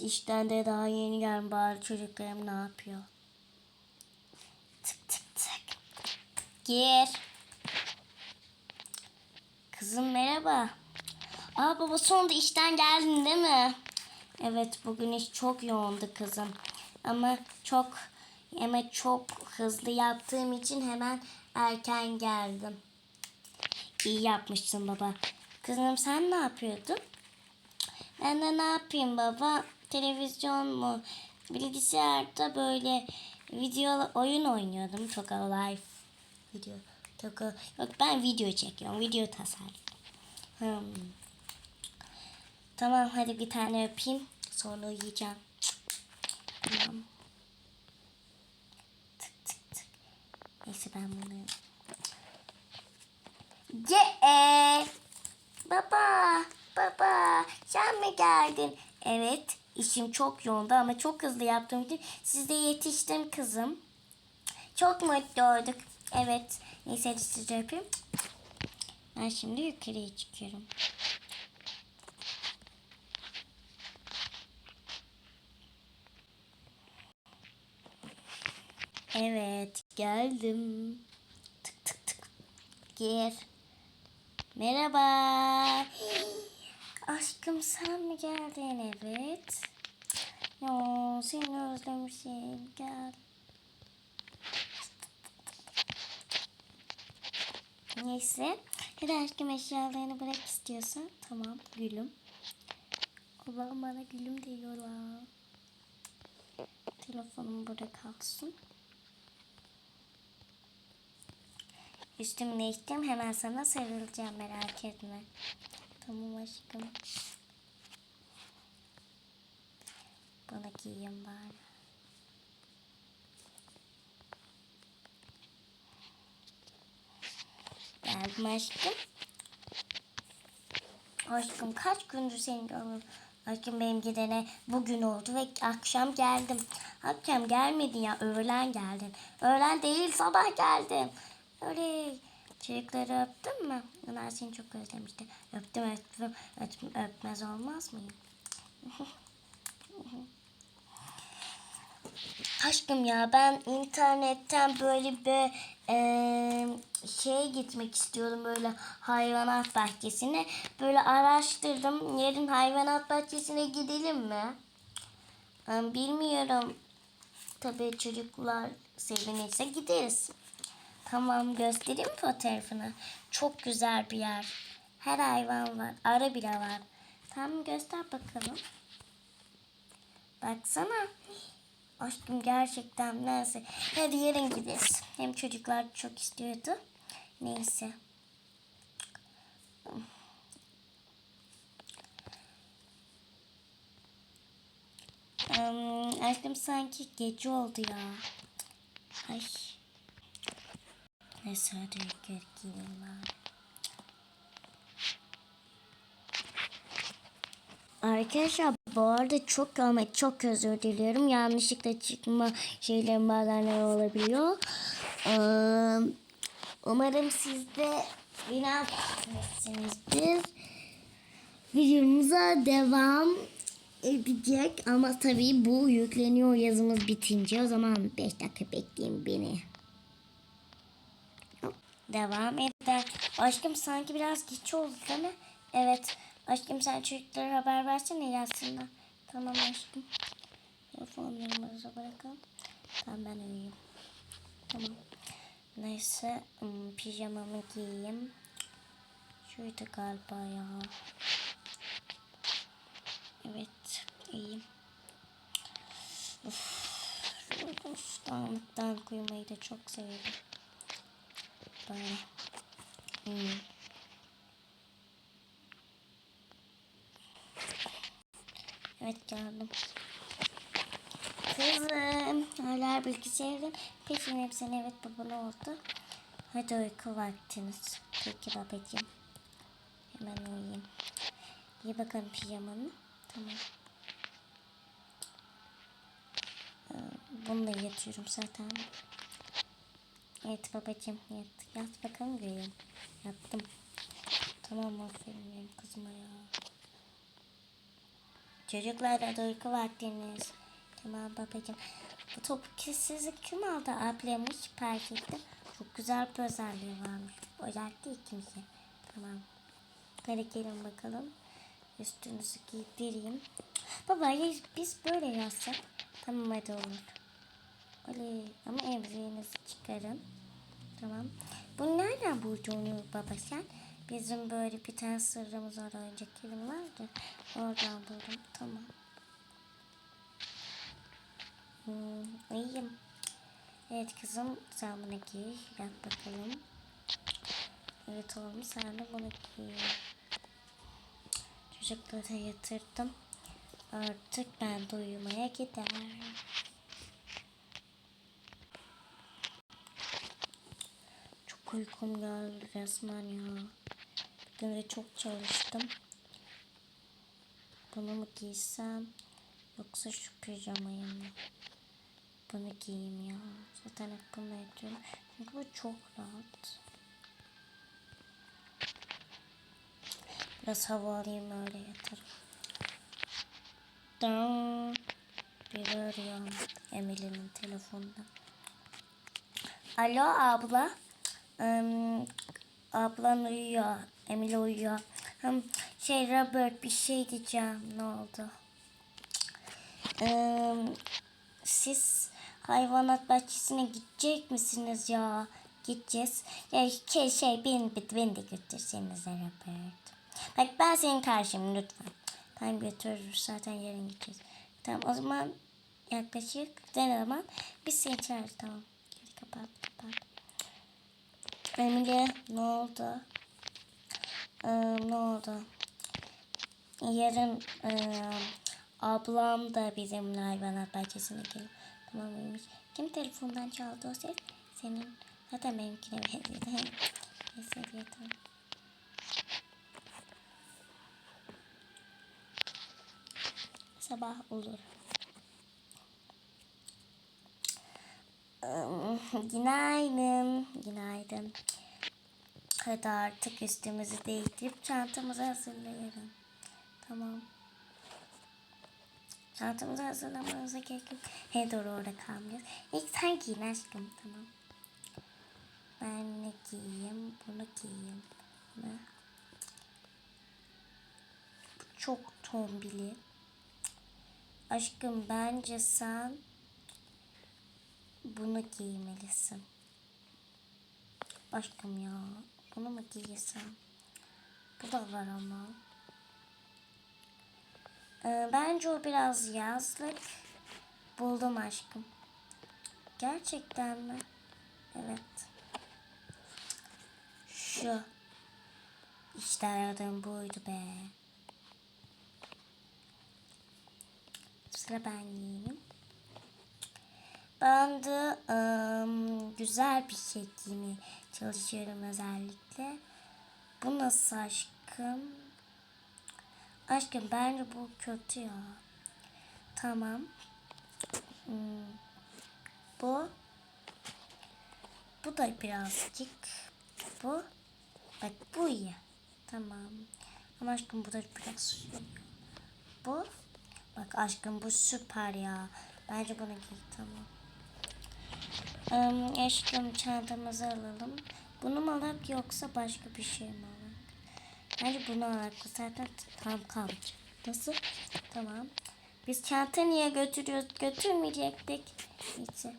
işten de daha yeni geldim. Bari çocuklarım ne yapıyor? Tık tık tık. Gir. Kızım merhaba. Aa baba sonunda işten geldin değil mi? Evet bugün iş çok yoğundu kızım. Ama çok ama çok hızlı yaptığım için hemen erken geldim. İyi yapmışsın baba. Kızım sen ne yapıyordun? Ben de ne yapayım baba? Televizyon mu? Bilgisayarda böyle video oyun oynuyordum. Toka Life video. Toka yok ben video çekiyorum. Video tasarlıyorum. Hmm. Tamam hadi bir tane öpeyim. Sonra yiyeceğim. Tamam. Tık tık tık. Neyse ben bunu... Ce e. Baba, baba sen mi geldin? Evet, işim çok yoğundu ama çok hızlı yaptığım için size yetiştim kızım. Çok mutlu olduk. Evet, neyse hadi öpeyim. Ben şimdi yukarıya çıkıyorum. Evet, geldim. Tık tık tık. Gir. Merhaba. Aşkım sen mi geldin? Evet. Ya seni özlemişim. Gel. Neyse. Hadi aşkım eşyalarını bırak istiyorsan. Tamam gülüm. Allah'ım bana gülüm diyorlar. Telefonum burada kalsın. Üstümü değiştim hemen sana sarılacağım merak etme. Tamam aşkım. Bana giyeyim bari. Geldim aşkım. Aşkım kaç gündür seni görmüyorum. Aşkım benim gidene bugün oldu ve akşam geldim. Akşam gelmedin ya öğlen geldin. Öğlen değil sabah geldim. Öyle çocukları öptün mü? Onlar seni çok özlemişti. Öptüm öptüm, öptüm öpmez olmaz mıyım? Aşkım ya ben internetten böyle bir eee şeye gitmek istiyorum böyle hayvanat bahçesine. Böyle araştırdım. Yarın hayvanat bahçesine gidelim mi? Bilmiyorum. Tabii çocuklar sevinirse gideriz. Tamam göstereyim fotoğrafını. Çok güzel bir yer. Her hayvan var. Arı bile var. Tamam göster bakalım. Baksana. Aşkım gerçekten neyse. Hadi yarın gideriz. Hem çocuklar çok istiyordu. Neyse. Am, aşkım sanki gece oldu ya. Ay. Neyse hadi gel gidelim bari. Arkadaşlar bu arada çok ama çok özür diliyorum. Yanlışlıkla çıkma şeylerin bazen olabiliyor. Umarım siz de beni affetmişsinizdir. Videomuza devam edecek ama tabii bu yükleniyor yazımız bitince o zaman 5 dakika bekleyin beni. Devam eder. Aşkım sanki biraz geç oldu değil mi? Evet. Aşkım sen çocuklara haber versene yazsınlar. Tamam aşkım. Telefonu bırakalım. Tamam ben uyuyayım. Tamam. Neyse pijamamı giyeyim. Şuydu galiba ya. Evet iyiyim. Uf, uf, dağınık dağınık uyumayı da çok seviyorum. Böyle. Hmm. Evet geldim. Kızım. Hala bilgisayarın peşin hepsine evet baba ne oldu? Hadi uyku vaktiniz. Peki babacığım. Hemen uyuyayım. İyi bakalım pijamanı. Tamam. Ee, Bununla yatıyorum zaten. Evet babacığım yat. Yat bakalım göreyim. Yattım. Tamam aferin benim kızıma ya. Çocuklar da uyku vaktiniz. Tamam babacığım. Bu topu sizi kim aldı? Ablam hiç fark ettim. Çok güzel bir özelliği varmış. Özellikle ikimize. Tamam. Hadi gelin bakalım. Üstünüzü giydireyim. Baba biz böyle yazsak. Tamam hadi olur. Öyle ama emziğinizi çıkarın. Tamam. Bu nereden buldun baba sen? Bizim böyle bir tane sırrımız var önceki film vardı. Oradan buldum. Tamam. Hmm, iyiyim. Evet kızım sen bunu giy. Yap bakalım. Evet oğlum sen de bunu giy. Çocukları yatırdım. Artık ben de uyumaya gider. Çok uykum geldi resmen ya. Bugün de çok çalıştım. Bunu mu giysem yoksa şu pijamayı mı? Bunu giyeyim ya. Zaten hep ediyorum. Çünkü bu çok rahat. Biraz hava alayım öyle yatarım. Dın. Biri. Emily'nin telefonunda. Alo abla. Im, ablan uyuyor. Emily uyuyor. Hım, şey Robert bir şey diyeceğim. Ne oldu? Im, siz hayvanat bahçesine gidecek misiniz ya? Gideceğiz. Ya şey, şey beni, beni de götürseniz Robert. Bak ben senin karşıyım lütfen. Ben götürürüm zaten yarın gideceğiz. Tamam o zaman yaklaşık ne zaman biz seni çağırırız tamam. Hadi kapat kapat. Emine ne oldu? Ee, ne oldu? Yarın e, ablam da bizimle hayvanat bahçesine geliyor. Tamam mıymış? Kim telefondan çaldı o ses? Senin. Zaten benimkine benziyordu. Neyse hadi yatalım. Sabah olur. Günaydın. Günaydın. Hadi artık üstümüzü değiştirip çantamızı hazırlayalım. Tamam. Çantamızı hazırlamamıza gerek yok. He doğru orada kalmıyoruz. İlk sen giyin aşkım. Tamam. Ben ne giyeyim? Bunu giyeyim. Bunu. Bu çok tombili. Aşkım bence sen bunu giymelisin. Aşkım ya. Bunu mu giysem? Bu da var ama. Ee, bence o biraz yazlık. Buldum aşkım. Gerçekten mi? Evet. Şu. İşte aradığım buydu be. Sıra ben giyeyim. Ben de ım, güzel bir şey çalışıyorum özellikle. Bu nasıl aşkım? Aşkım bence bu kötü ya. Tamam. Hmm. Bu. Bu da birazcık. Bu. Bak bu iyi. Tamam. Ama aşkım bu da biraz. Bu. Bak aşkım bu süper ya. Bence bunu giy tamam. Um, çantamızı alalım. Bunu mu alak yoksa başka bir şey mi alak? Bence bunu alak. Bu zaten tam kalacak. Nasıl? Tamam. Biz çanta niye götürüyoruz? Götürmeyecektik. Neyse.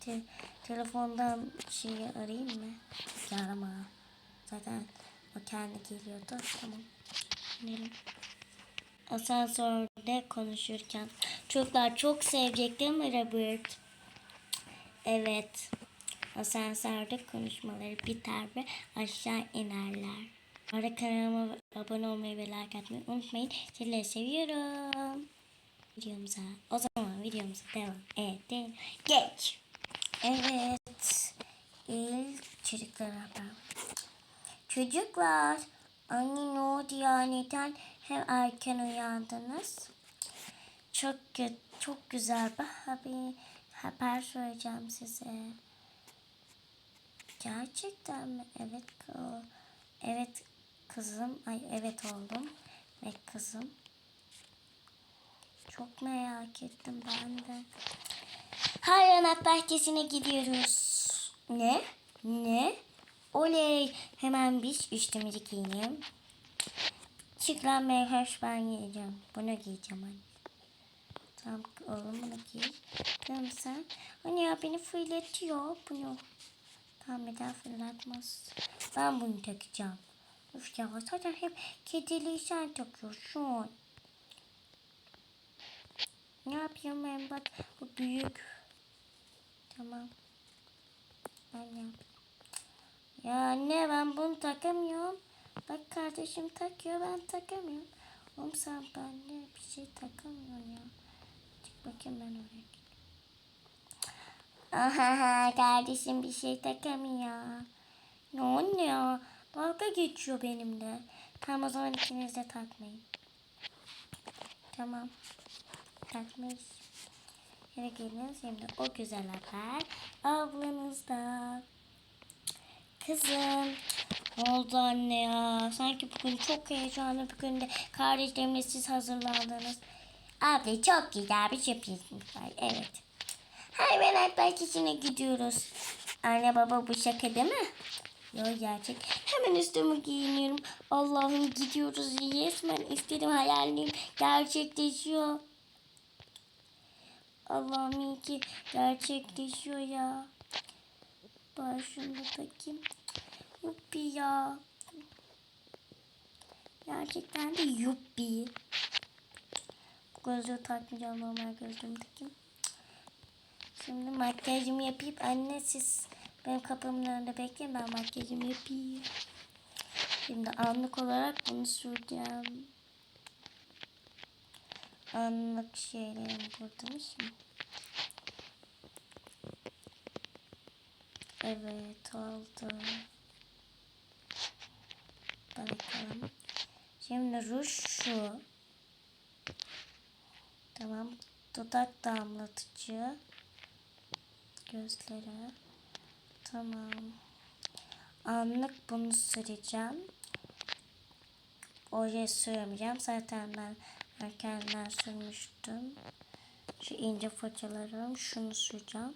Te telefondan şeyi arayayım mı? Yarama. Zaten o kendi geliyordu. Tamam. Gidelim asansörde konuşurken. Çocuklar çok sevecek değil mi Robert? Evet. Asansörde konuşmaları biter ve aşağı inerler. Arada kanalıma abone olmayı ve like atmayı unutmayın. Sizleri seviyorum. Videomuza, o zaman videomuza devam edelim. Geç. Evet. İlk çocuklara haber. Çocuklar. Anne ne oldu ya? Neden hem erken uyandınız? Çok çok güzel bir haber, haber söyleyeceğim size. Gerçekten mi? Evet. Evet kızım. Ay evet oğlum. Ve kızım. Çok merak ettim ben de. Hayvanat bahçesine gidiyoruz. Ne? Ne? Oley! Hemen biz üstümüzü giyinelim. Çık lan meyhaş ben giyeceğim. Bunu giyeceğim anne. Tamam oğlum bunu giy. Tamam sen. Anne ya beni fırlatıyor bunu. Tamam bir daha fırlatmaz. Ben bunu takacağım. Üf ya zaten hep kediliği sen takıyorsun. Ne yapayım ben bak bu büyük. Tamam. Ben yap. Ya anne ben bunu takamıyorum. Bak kardeşim takıyor ben takamıyorum. Oğlum sen bende bir şey takamıyorsun ya. Bakayım ben oraya. Aha kardeşim bir şey takamıyor. Ne ya? Dalga geçiyor benimle. Tamam o zaman ikiniz de takmayın. Tamam. Takmayız. Eve gelin şimdi o güzel haber ablanızda. Kızım. Ne oldu anne ya? Sanki bugün çok heyecanlı bir günde kardeşlerimle siz hazırlandınız. Abi çok güzel bir sürprizimiz var. Evet. Hayvanat bahçesine gidiyoruz. Anne baba bu şaka değil mi? Yok gerçek. Hemen üstümü giyiniyorum. Allah'ım gidiyoruz. Resmen istedim hayalim gerçekleşiyor. Allah'ım iyi ki gerçekleşiyor ya. Ben şunu takayım. Yuppi ya. Gerçekten de yuppi. Gözlüğü takmayacağım normal gözlüğümü takayım. Şimdi makyajımı yapayım. Anne siz benim kapımın önünde bekleyin ben makyajımı yapayım. Şimdi anlık olarak bunu süreceğim. Anlık şeylerim burada mı? Evet oldu. Bakalım. Şimdi ruj şu. Tamam. Dudak damlatıcı. Gözlere. Tamam. Anlık bunu süreceğim. Oje sürmeyeceğim. Zaten ben erkenden sürmüştüm. Şu ince fırçalarım. Şunu süreceğim.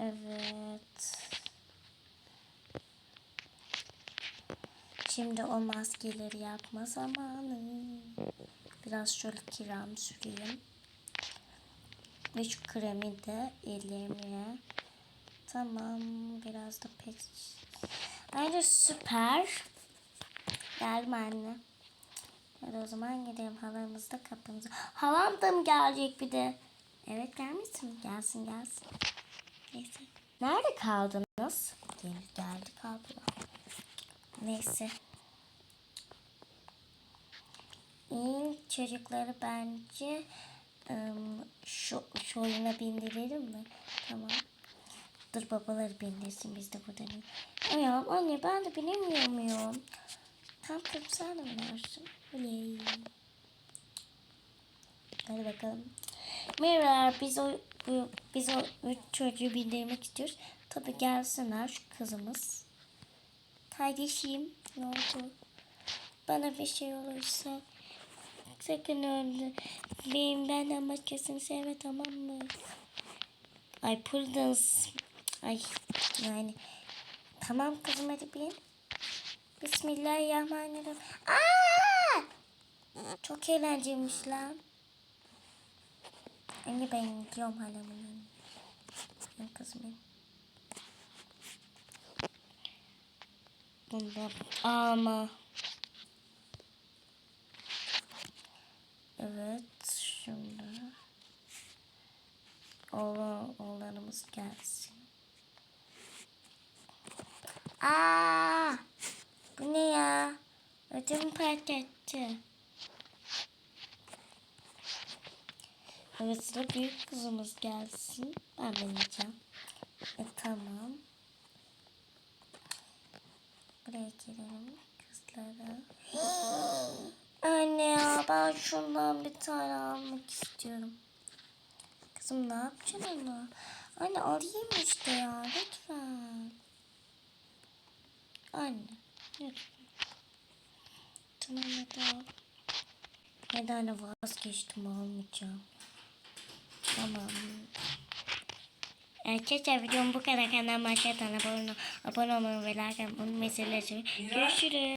Evet. Şimdi o maskeleri yapma zamanı. Biraz şöyle kiram süreyim. Ve şu kremi de ellerime. Tamam. Biraz da pek. Ayrıca süper. Geldim anne. Hadi o zaman gidelim halamızda kapımıza. Halam da mı gelecek bir de? Evet gelmesin. Gelsin gelsin. Neyse. Nerede kaldınız? Deniz geldi kaldılar. Neyse. İyi çocukları bence ım, şu, şu oyuna bindirelim mi? Tamam. Dur babaları bindirsin biz de buradan. Bilmiyorum anne ben de binemiyor muyum? Tam kızım sen de binersin. Oley. Hadi bakalım. Merhaba biz o bu, biz o üç çocuğu bindirmek istiyoruz. Tabi gelsinler şu kızımız. Kardeşim ne oldu? Bana bir şey olursa sakın öldü. Benim benden başkasını sevme tamam mı? Ay Prudence. Ay yani. Tamam kızım hadi bin. Bismillahirrahmanirrahim. Aa! Çok eğlenceliymiş lan. Anne ben gidiyorum halamın. Benim kızım benim. Bunda ama. Evet şimdi. Oğlan, oğlanımız gelsin. Aa! Bu ne ya? Ödüm patlattı. Evet sıra büyük kızımız gelsin. Ben bineceğim. E tamam. Buraya girelim kızlara. Ya ben şundan bir tane almak istiyorum. Kızım ne yapacaksın onu? Anne alayım işte ya lütfen. Anne lütfen. Tamam hadi al. Neden vazgeçtim almayacağım. Tamam. Arkadaşlar videom bu kadar. Kanalıma abone olmayı ve like atmayı unutmayın. Görüşürüz.